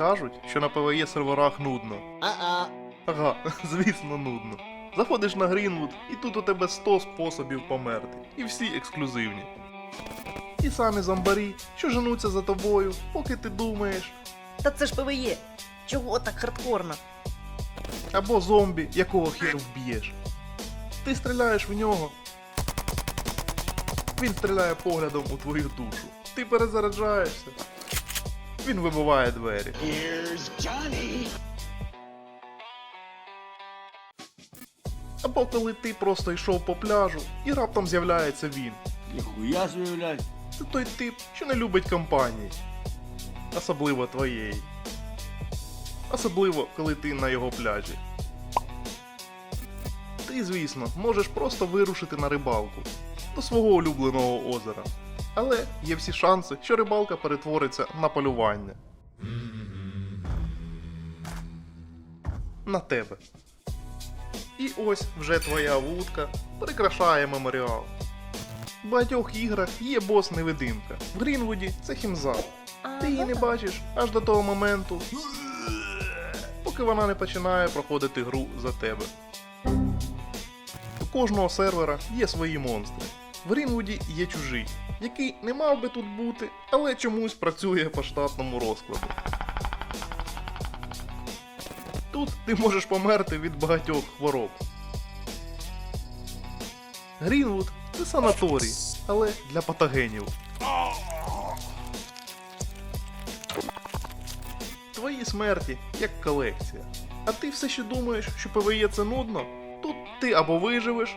Кажуть, що на ПВЕ серверах нудно. А-а. Ага, звісно, нудно. Заходиш на Грінвуд, і тут у тебе 100 способів померти. І всі ексклюзивні. І самі зомбарі, що женуться за тобою, поки ти думаєш. Та це ж ПВЕ. Чого так хардкорно? Або зомбі, якого хер вб'єш. Ти стріляєш в нього. Він стріляє поглядом у твою душу. Ти перезаряджаєшся. Він вибиває двері. Here's Johnny. Або коли ти просто йшов по пляжу і раптом з'являється він. Ніхуя блядь. Це той тип, що не любить компанії. Особливо твоєї. Особливо, коли ти на його пляжі. Ти, звісно, можеш просто вирушити на рибалку до свого улюбленого озера. Але є всі шанси, що рибалка перетвориться на полювання. На тебе. І ось вже твоя вудка прикрашає меморіал. В багатьох іграх є бос-невидимка. В Грінвуді це хімза. Ти її не бачиш аж до того моменту, поки вона не починає проходити гру за тебе. У кожного сервера є свої монстри. В Грінвуді є чужий, який не мав би тут бути, але чомусь працює по штатному розкладу. Тут ти можеш померти від багатьох хвороб. Грінвуд це санаторій, але для патогенів. Твої смерті як колекція. А ти все ще думаєш, що ПВЕ це нудно? Тут ти або виживеш,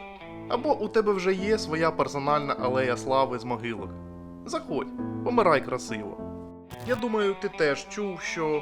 або у тебе вже є своя персональна алея слави з могилок. Заходь, помирай красиво. Я думаю, ти теж чув, що